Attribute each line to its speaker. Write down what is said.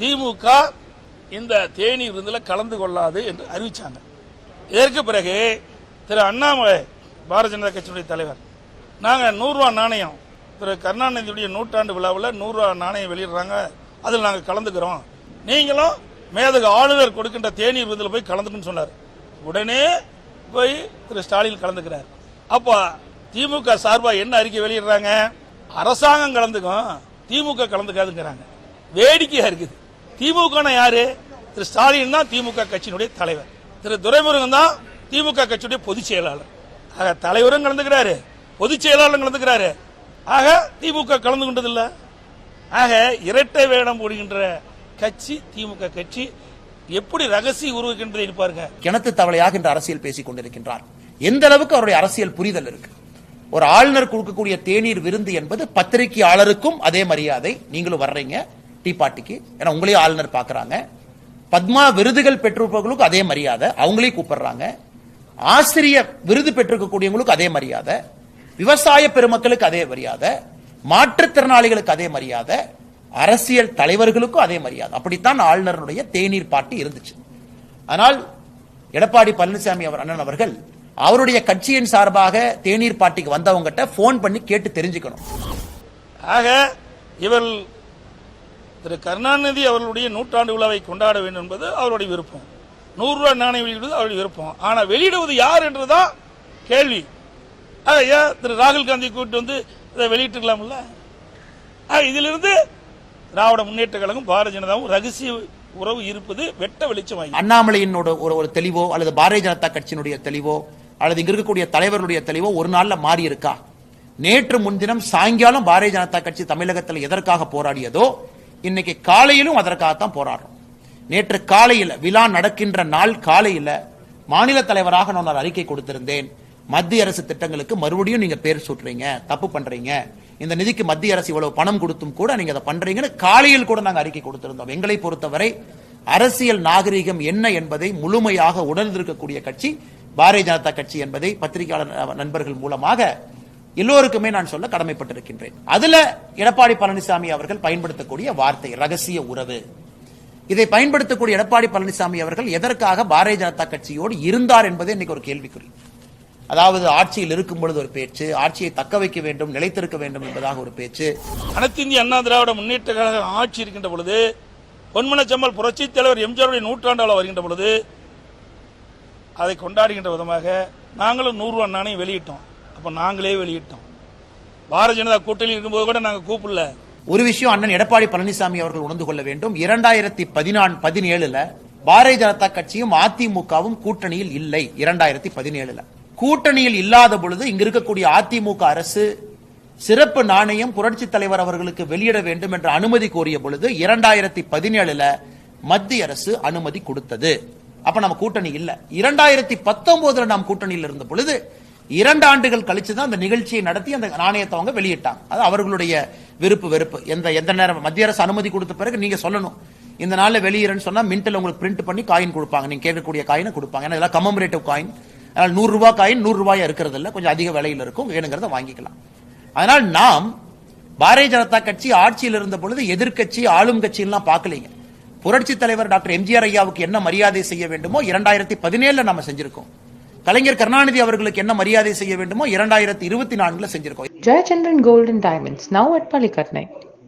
Speaker 1: திமுக இந்த தேனி விருந்தில் கலந்து கொள்ளாது என்று அறிவிச்சாங்க. இதற்கு பிறகு திரு அண்ணாமலை பாரதிய ஜனதா கட்சியினுடைய தலைவர் நாங்கள் நூறுரூவா நாணயம் திரு கருணாநிதியுடைய நூற்றாண்டு விழாவில் நூறுரூவா நாணயம் வெளியிடுறாங்க. அதில் நாங்கள் கலந்துக்கிறோம். நீங்களும் மேதகு ஆளுநர் கொடுக்கின்ற தேநீர் விருந்தில் போய் கலந்துக்குன்னு சொன்னார். உடனே போய் திரு ஸ்டாலின் கலந்துக்கிறார். அப்போ திமுக சார்பாக என்ன அறிக்கை வெளியிடுறாங்க? அரசாங்கம் கலந்துக்கும் திமுக கலந்துக்காதுங்கிறாங்க. வேடிக்கையா இருக்குது. திமுக யாரு? திரு ஸ்டாலின் தான் திமுக கட்சியினுடைய தலைவர். திரு துரைமுருகன் தான் திமுக கட்சியுடைய பொதுச் செயலாளர். ஆக தலைவரும் கலந்துக்கிறாரு. பொதுச் செயலாளரும் கலந்துக்கிறாரு. ஆக திமுக கலந்து கொண்டதில்லை. ஆக இரட்டை வேடம் போடுகின்ற கட்சி திமுக கட்சி எப்படி ரகசிய உருவுகின்றதை பாருங்க.
Speaker 2: கிணத்து தவளையாக இந்த அரசியல் பேசிக் கொண்டிருக்கின்றார். எந்த அளவுக்கு அவருடைய அரசியல் புரிதல் இருக்கு? ஒரு ஆளுநர் கொடுக்கக்கூடிய தேநீர் விருந்து என்பது பத்திரிகையாளருக்கும் அதே மரியாதை. நீங்களும் வர்றீங்க. டீ பார்ட்டிக்கு ஏன்னா உங்களையும் ஆளுநர் பார்க்குறாங்க பத்மா விருதுகள் பெற்றிருப்பவர்களுக்கும் அதே மரியாதை அவங்களையும் கூப்பிடுறாங்க. ஆசிரியர் விருது பெற்றிருக்கக்கூடியவங்களுக்கு அதே மரியாதை விவசாய பெருமக்களுக்கு அதே மரியாதை மாற்றுத்திறனாளிகளுக்கு அதே மரியாதை அரசியல் தலைவர்களுக்கும் அதே மரியாதை. அப்படித்தான் ஆளுநருடைய தேநீர் பாட்டி இருந்துச்சு. ஆனால் எடப்பாடி பழனிசாமி அவர் அண்ணன் அவர்கள் அவருடைய கட்சியின் சார்பாக தேநீர் பாட்டிக்கு வந்தவங்ககிட்ட போன் பண்ணி கேட்டு தெரிஞ்சுக்கணும்.
Speaker 1: ஆக இவர் திரு கருணாநிதி அவர்களுடைய நூற்றாண்டு விழாவை கொண்டாட வேண்டும் என்பது அவருடைய விருப்பம். நூறு ரூபாய் நாணயம் வெளியிடுவது அவருடைய விருப்பம். ஆனால் வெளியிடுவது யார் என்றுதான் கேள்வி. ஐயா திரு ராகுல் காந்தி கூப்பிட்டு வந்து இதை வெளியிட்டுக்கலாம்ல இதிலிருந்து திராவிட முன்னேற்ற கழகம் பாரதிய ஜனதாவும் ரகசிய உறவு இருப்பது வெட்ட வெளிச்சமாகி
Speaker 2: அண்ணாமலையினோட ஒரு ஒரு தெளிவோ அல்லது பாரதிய ஜனதா கட்சியினுடைய தெளிவோ அல்லது இங்க இருக்கக்கூடிய தலைவர்களுடைய தெளிவோ ஒரு நாள்ல மாறி இருக்கா நேற்று முன்தினம் சாயங்காலம் பாரதிய ஜனதா கட்சி தமிழகத்தில் எதற்காக போராடியதோ இன்னைக்கு காலையிலும் அதற்காகத்தான் போராடுறோம். நேற்று காலையில் விழா நடக்கின்ற நாள் காலையில் மாநில தலைவராக நான் ஒரு அறிக்கை கொடுத்திருந்தேன். மத்திய அரசு திட்டங்களுக்கு மறுபடியும் நீங்க பேர் சுட்டுறீங்க தப்பு பண்றீங்க. இந்த நிதிக்கு மத்திய அரசு இவ்வளவு பணம் கொடுத்தும் கூட நீங்க அதை பண்றீங்கன்னு காலையில் கூட நாங்கள் அறிக்கை கொடுத்திருந்தோம். எங்களை பொறுத்தவரை அரசியல் நாகரிகம் என்ன என்பதை முழுமையாக உணர்ந்திருக்கக்கூடிய கட்சி பாரதிய ஜனதா கட்சி என்பதை பத்திரிகையாளர் நண்பர்கள் மூலமாக எல்லோருக்குமே நான் சொல்ல கடமைப்பட்டிருக்கின்றேன். அதுல எடப்பாடி பழனிசாமி அவர்கள் பயன்படுத்தக்கூடிய வார்த்தை ரகசிய உறவு. இதை பயன்படுத்தக்கூடிய எடப்பாடி பழனிசாமி அவர்கள் எதற்காக பாரதிய ஜனதா கட்சியோடு இருந்தார் என்பதே இன்னைக்கு ஒரு கேள்விக்குறி. அதாவது ஆட்சியில் இருக்கும் பொழுது ஒரு பேச்சு ஆட்சியை தக்க வைக்க வேண்டும் நிலைத்திருக்க வேண்டும் என்பதாக ஒரு பேச்சு.
Speaker 1: அனைத்து இந்திய அண்ணா திராவிட முன்னேற்ற கழக ஆட்சி இருக்கின்ற பொழுது பொன்மனச்சம்மல் புரட்சித் தலைவர் எம்ஜிஆருடைய நூற்றாண்டால் வருகின்ற பொழுது அதை கொண்டாடுகின்ற விதமாக நாங்களும் நூறு ரூபா நாணயம் வெளியிட்டோம். அப்ப நாங்களே வெளியிட்டோம். பாரதிய ஜனதா கூட்டணி இருக்கும்போது கூட நாங்க கூப்பிடல.
Speaker 2: ஒரு விஷயம் அண்ணன் எடப்பாடி பழனிசாமி அவர்கள் உணர்ந்து கொள்ள வேண்டும். இரண்டாயிரத்தி பதினான் பதினேழுல பாரதிய ஜனதா கட்சியும் அதிமுகவும் கூட்டணியில் இல்லை. இரண்டாயிரத்தி பதினேழுல கூட்டணியில் இல்லாத பொழுது இங்க இருக்கக்கூடிய அதிமுக அரசு சிறப்பு நாணயம் புரட்சி தலைவர் அவர்களுக்கு வெளியிட வேண்டும் என்ற அனுமதி கோரிய பொழுது இரண்டாயிரத்தி பதினேழுல மத்திய அரசு அனுமதி கொடுத்தது. அப்ப நம்ம கூட்டணி இல்ல. இரண்டாயிரத்தி பத்தொன்பதுல நாம் கூட்டணியில் இருந்த பொழுது இரண்டு ஆண்டுகள் கழிச்சு தான் அந்த நிகழ்ச்சியை நடத்தி அந்த நாணயத்தை அவங்க வெளியிட்டாங்க. அது அவர்களுடைய விருப்பு வெறுப்பு. எந்த எந்த நேரம் மத்திய அரசு அனுமதி கொடுத்த பிறகு நீங்க சொல்லணும். இந்த நாளில் வெளியிறன்னு சொன்னா மின்ட்ல உங்களுக்கு பிரிண்ட் பண்ணி காயின் கொடுப்பாங்க. நீங்க கேட்கக்கூடிய காயினை கொடுப்பாங்க. ஏன்னா இதெல்லாம் கமமரேட்டிவ் காயின். அதனால் நூறு ரூபாய் காயின் நூறு ரூபாயா இருக்கிறது இல்லை கொஞ்சம் அதிக விலையில் இருக்கும். வேணுங்கிறத வாங்கிக்கலாம். அதனால் நாம் பாரதிய ஜனதா கட்சி ஆட்சியில் இருந்த பொழுது எதிர்க்கட்சி ஆளும் கட்சியெல்லாம் பார்க்கலீங்க. புரட்சி தலைவர் டாக்டர் எம்ஜிஆர் ஐயாவுக்கு என்ன மரியாதை செய்ய வேண்டுமோ இரண்டாயிரத்தி பதினேழுல நம்ம செஞ்சிருக்கோம். கலைஞர் கருணாநிதி அவர்களுக்கு என்ன மரியாதை செய்ய வேண்டுமோ இரண்டாயிரத்தி இருபத்தி நான்குல செஞ்சிருக்கோம்.
Speaker 3: Jayachandran Golden Diamonds now at at